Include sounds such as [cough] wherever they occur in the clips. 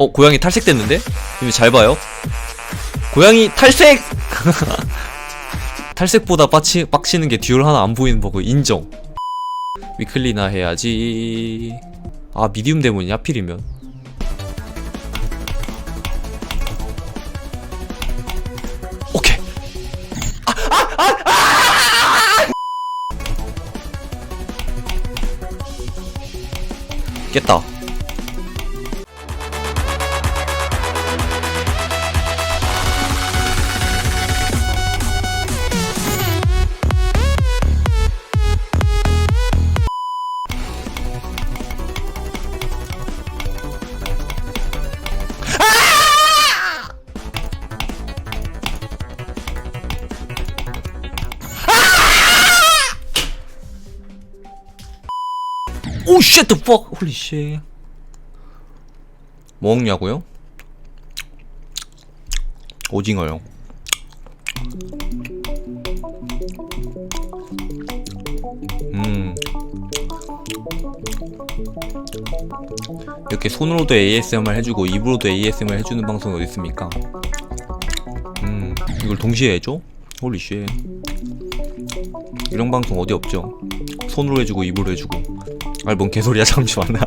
어 고양이 탈색됐는데? 이잘 봐요. 고양이 탈색! [laughs] 탈색보다 빡치, 빡치는 게 듀얼 하나 안 보이는 버그 인정. 위클리나 해야지. 아 미디움 데몬이 하필이면? 오케이. 깼다 오 쉣, the 홀리 쉣. 뭐 먹냐고요? 오징어요. 음. 이렇게 손으로도 ASMR 해주고 입으로도 ASMR 해주는 방송이 어디 있습니까? 음, 이걸 동시에 해줘? 홀리 쉣. 이런 방송 어디 없죠? 손으로 해주고 입으로 해주고. 아니 뭔 개소리야 잠시만. [laughs]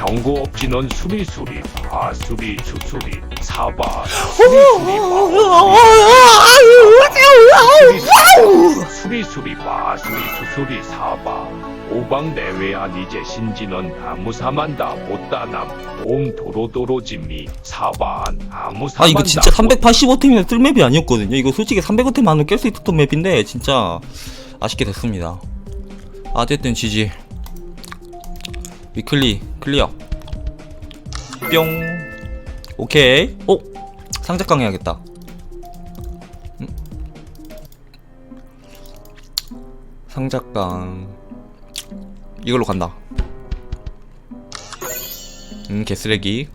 정보 없이 넌 수리수리 바수리 수수리 사바 수리수리 바 수리수리 바수리 수수리 사바. 오방 내외한 이제 신지는 아무사만다 못다남 옴 도로도로짐이 사바한 아무사만다. 아 이거 진짜 385템이나 뜰 맵이 아니었거든요. 이거 솔직히 305템 하면 깰수 있었던 맵인데 진짜 아쉽게 됐습니다. 어쨌든 지지 위클리 클리어. 뿅. 오케이. 오! 상작강 해야겠다. 음. 상작강 이걸로 간다. 음 개쓰레기